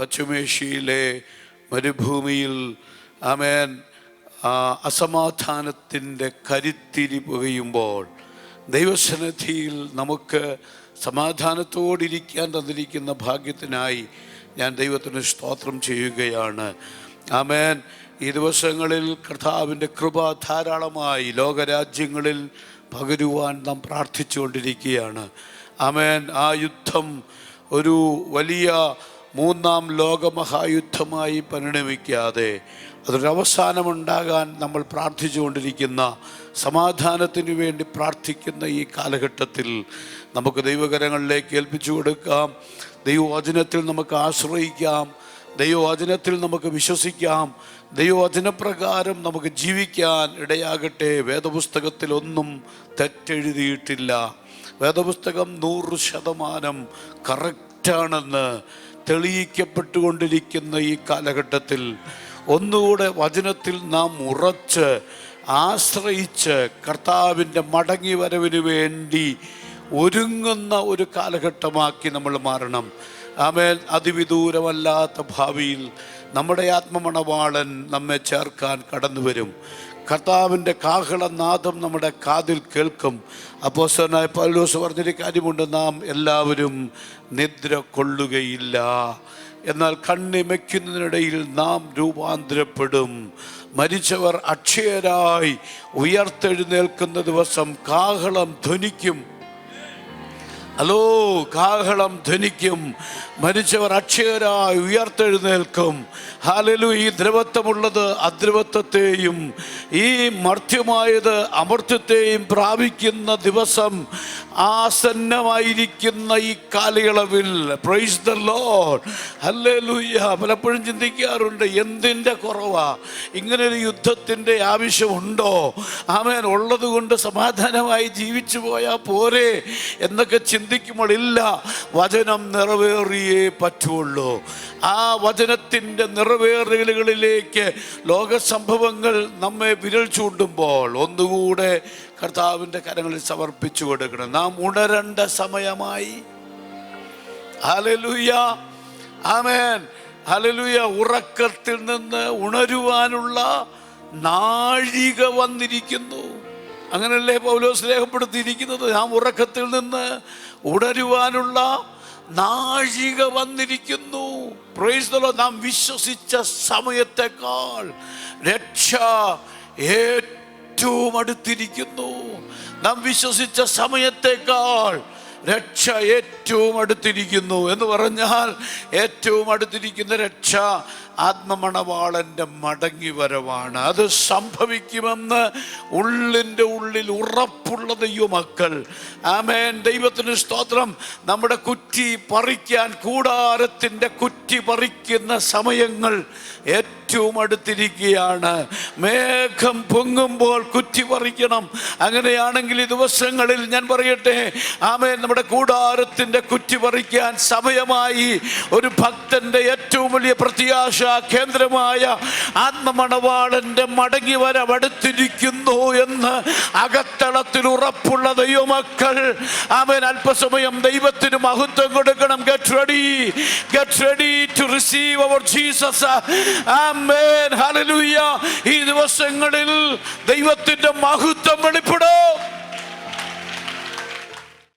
പശ്ചിമേഷ്യയിലെ മരുഭൂമിയിൽ ആമേൻ അസമാധാനത്തിന്റെ കരുത്തിരി പുകയുമ്പോൾ ദൈവസന്നിധിയിൽ നമുക്ക് സമാധാനത്തോടിരിക്കാൻ തന്നിരിക്കുന്ന ഭാഗ്യത്തിനായി ഞാൻ ദൈവത്തിന് സ്തോത്രം ചെയ്യുകയാണ്. ആമേൻ. ഈ ദിവസങ്ങളിൽ കർത്താവിന്റെ കൃപ ധാരാളമായി ലോകരാജ്യങ്ങളിൽ പകരുവാൻ നാം പ്രാർത്ഥിച്ചുകൊണ്ടിരിക്കുകയാണ്. ആമേൻ. ആ യുദ്ധം ഒരു വലിയ മൂന്നാം ലോകമഹായുദ്ധമായി പരിണമിക്കാതെ അതൊരവസാനമുണ്ടാകാൻ നമ്മൾ പ്രാർത്ഥിച്ചുകൊണ്ടിരിക്കുന്ന സമാധാനത്തിന് വേണ്ടി പ്രാർത്ഥിക്കുന്ന ഈ കാലഘട്ടത്തിൽ നമുക്ക് ദൈവകരങ്ങളിലേക്ക് ഏൽപ്പിച്ചു കൊടുക്കാം. ദൈവവചനത്തിൽ നമുക്ക് ആശ്രയിക്കാം. ദൈവവചനത്തിൽ നമുക്ക് വിശ്വസിക്കാം. ദൈവവചനപ്രകാരം നമുക്ക് ജീവിക്കാൻ ഇടയാകട്ടെ. വേദപുസ്തകത്തിൽ ഒന്നും തെറ്റെഴുതിയിട്ടില്ല. വേദപുസ്തകം നൂറ് ശതമാനം കറക്റ്റാണെന്ന് തെളിയിക്കപ്പെട്ടുകൊണ്ടിരിക്കുന്ന ഈ കാലഘട്ടത്തിൽ ഒന്നുകൂടെ വചനത്തിൽ നാം ഉറച്ച് ആശ്രയിച്ച് കർത്താവിന്റെ മടങ്ങി വരവിന് വേണ്ടി ഒരുങ്ങുന്ന ഒരു കാലഘട്ടമാക്കി നമ്മൾ മാറണം. ആമേൽ അതിവിദൂരമല്ലാത്ത ഭാവിയിൽ നമ്മുടെ ആത്മമണവാളൻ നമ്മെ ചേർക്കാൻ കടന്നു വരും കർത്താവിന്റെ കാഹളനാദം നമ്മുടെ കാതിൽ കേൾക്കും. അപ്പോസ്തലനായ പൗലോസ് പറഞ്ഞൊരു കാര്യമുണ്ട് നാം എല്ലാവരും നിദ്ര കൊള്ളുകയില്ല. എന്നാൽ കണ്ണിമയ്ക്കുന്നതിനിടയിൽ നാം രൂപാന്തരപ്പെടും. മരിച്ചവർ അക്ഷയരായി ഉയർത്തെഴുന്നേൽക്കുന്ന ദിവസം കാഹളം ധ്വനിക്കും. ഹലോ കാഹളം ധനിക്കും മരിച്ചവർ അക്ഷയരായി ഉയർത്തെഴുന്നേൽക്കും. ഹാലലു ഈ ദ്രവത്വമുള്ളത് അദ്രവത്വത്തെയും ഈ മർത്യമായത് അമർത്യത്തെയും പ്രാപിക്കുന്ന ദിവസം ആസന്നമായിരിക്കുന്ന ഈ കാലയളവിൽ. Praise the lord hallelujah. പലപ്പോഴും ചിന്തിക്കാറുണ്ട് എന്തിന്റെ കുറവാ? ഇങ്ങനൊരു യുദ്ധത്തിന്റെ ആവശ്യമുണ്ടോ? ആമേൻ ഉള്ളത് കൊണ്ട് സമാധാനമായി ജീവിച്ചു പോയാൽ പോരെ? എന്നൊക്കെ ചിന്തിക്കുമ്പോൾ ഇല്ല വചനം നിറവേറിയേ പറ്റുള്ളൂ. ആ വചനത്തിന്റെ നിറവേറലുകളിലേക്ക് ലോകസംഭവങ്ങൾ നമ്മെ വിരൽ ചൂണ്ടുമ്പോൾ ഒന്നുകൂടെ കർത്താവിന്റെ കരങ്ങളിൽ സമർപ്പിച്ചു കൊടുക്കണം. നാം ഉണരേണ്ട സമയമായി. ഹലലുയ ആമേൻ. ഹലലുയ ഉറക്കത്തിൽ നിന്ന് ഉണരുവാനുള്ള നാഴിക വന്നിരിക്കുന്നു. അങ്ങനല്ലേ പൗലോസ് രേഖപ്പെടുത്തിയിരിക്കുന്നത്? നാം ഉറക്കത്തിൽ നിന്ന് ഉണരുവാനുള്ള നാഴിക വന്നിരിക്കുന്നു. നാം വിശ്വസിച്ച സമയത്തെക്കാൾ രക്ഷ ഏറ്റവും അടുത്തിരിക്കുന്നു. നാം വിശ്വസിച്ച സമയത്തേക്കാൾ രക്ഷ ഏറ്റവും അടുത്തിരിക്കുന്നു എന്ന് പറഞ്ഞാൽ ഏറ്റവും അടുത്തിരിക്കുന്ന രക്ഷ ആത്മമണവാളന്റെ മടങ്ങി വരവാണ് അത് സംഭവിക്കുമെന്ന് ഉള്ളിന്റെ ഉള്ളിൽ ഉറപ്പുള്ള ദൈവമക്കൾ ആമേൻ. ദൈവത്തിന് സ്തോത്രം. നമ്മുടെ കുറ്റി പറിക്കാൻ കൂടാരത്തിന്റെ കുറ്റി പറിക്കുന്ന സമയങ്ങൾ ഏറ്റവും അടുത്തിരിക്കുകയാണ്. മേഘം പൊങ്ങുമ്പോൾ കുറ്റി പറിക്കണം. അങ്ങനെയാണെങ്കിൽ ഈ ദിവസങ്ങളിൽ ഞാൻ പറയട്ടെ ആമേൻ നമ്മുടെ കൂടാരത്തിന്റെ കുറ്റി പറിക്കാൻ സമയമായി ഒരു ഭക്തന്റെ ഏറ്റവും വലിയ പ്രത്യാശ കേന്ദ്രമായ ആത്മമണവാളന്റെ മടങ്ങി വരവടുത്തിരിക്കുന്നു എന്ന് അകത്തളത്തിൽ ഉറപ്പുള്ള ദൈവമക്കൾ. അവൻ അല്പസമയം ദൈവത്തിന് മഹത്വം കൊടുക്കണം. Get ready get ready to receive our Jesus ഈ ദിവസങ്ങളിൽ ദൈവത്തിന്റെ മഹത്വം വെളിപ്പെടും.